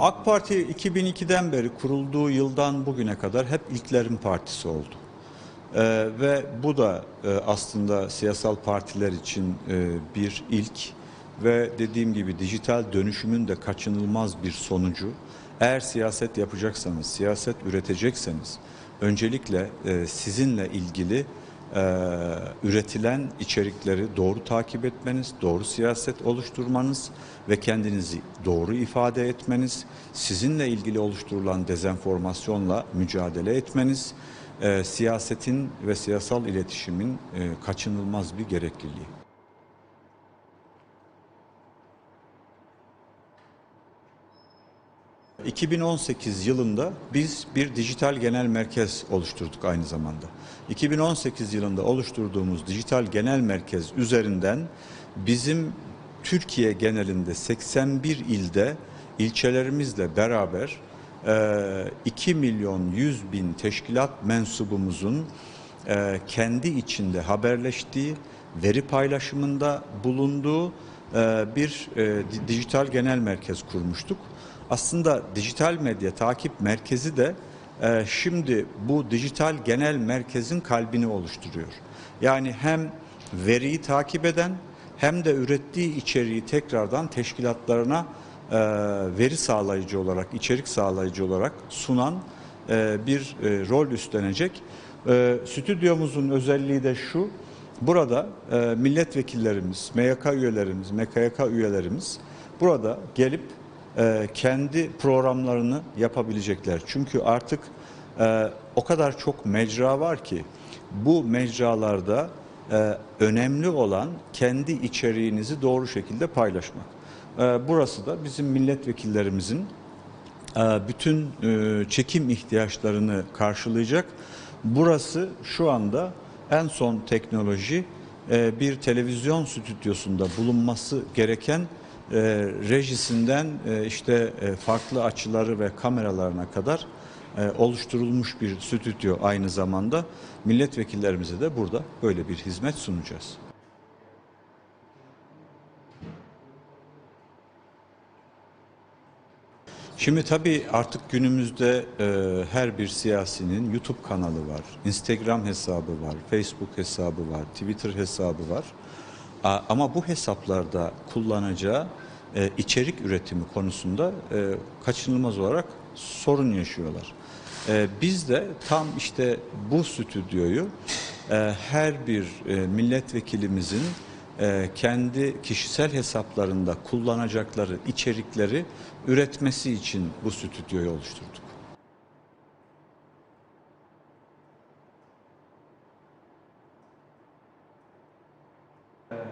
AK Parti 2002'den beri kurulduğu yıldan bugüne kadar hep ilklerin partisi oldu. Ee, ve bu da e, aslında siyasal partiler için e, bir ilk ve dediğim gibi dijital dönüşümün de kaçınılmaz bir sonucu. Eğer siyaset yapacaksanız, siyaset üretecekseniz öncelikle e, sizinle ilgili üretilen içerikleri doğru takip etmeniz, doğru siyaset oluşturmanız ve kendinizi doğru ifade etmeniz, sizinle ilgili oluşturulan dezenformasyonla mücadele etmeniz, e, siyasetin ve siyasal iletişimin e, kaçınılmaz bir gerekliliği. ...2018 yılında biz bir dijital genel merkez oluşturduk aynı zamanda. 2018 yılında oluşturduğumuz dijital genel merkez üzerinden bizim Türkiye genelinde 81 ilde ilçelerimizle beraber e, 2 milyon 100 bin teşkilat mensubumuzun e, kendi içinde haberleştiği, veri paylaşımında bulunduğu e, bir e, di- dijital genel merkez kurmuştuk. Aslında dijital medya takip merkezi de e, şimdi bu dijital genel merkezin kalbini oluşturuyor. Yani hem veriyi takip eden hem de ürettiği içeriği tekrardan teşkilatlarına e, veri sağlayıcı olarak, içerik sağlayıcı olarak sunan bir rol üstlenecek. Stüdyomuzun özelliği de şu, burada e, milletvekillerimiz, MYK üyelerimiz, MKYK üyelerimiz burada gelip e, kendi programlarını yapabilecekler. Çünkü artık e, o kadar çok mecra var ki bu mecralarda e, önemli olan kendi içeriğinizi doğru şekilde paylaşmak. E, burası da bizim milletvekillerimizin e, bütün e, çekim ihtiyaçlarını karşılayacak. Burası şu anda en son teknoloji e, bir televizyon stüdyosunda bulunması gereken e, rejisinden e, işte e, farklı açıları ve kameralarına kadar oluşturulmuş bir stüdyo aynı zamanda milletvekillerimize de burada böyle bir hizmet sunacağız. Şimdi tabii artık günümüzde e, her bir siyasinin YouTube kanalı var, Instagram hesabı var, Facebook hesabı var, Twitter hesabı var. A- ama bu hesaplarda kullanacağı e, içerik üretimi konusunda e, kaçınılmaz olarak sorun yaşıyorlar. E, biz de tam işte bu stüdyoyu e, her bir e, milletvekilimizin kendi kişisel hesaplarında kullanacakları içerikleri üretmesi için bu stüdyoyu oluşturduk.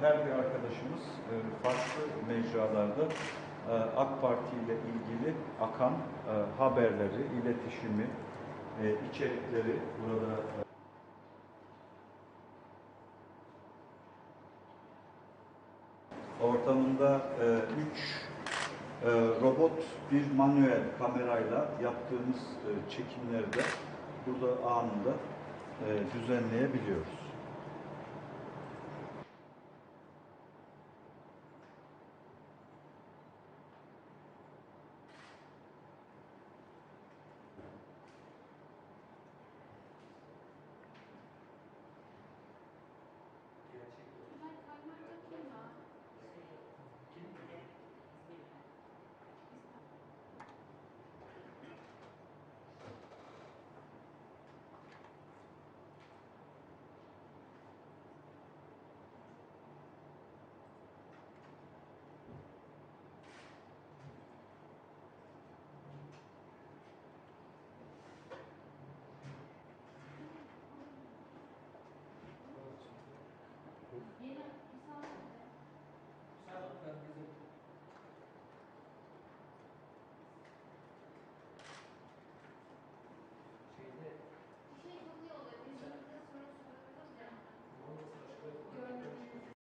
Her bir arkadaşımız e, farklı mecralarda e, AK Parti ile ilgili akan e, haberleri, iletişimi, içerikleri burada ortamında 3 robot bir manuel kamerayla yaptığımız e, çekimleri de burada anında e, düzenleyebiliyoruz. Amen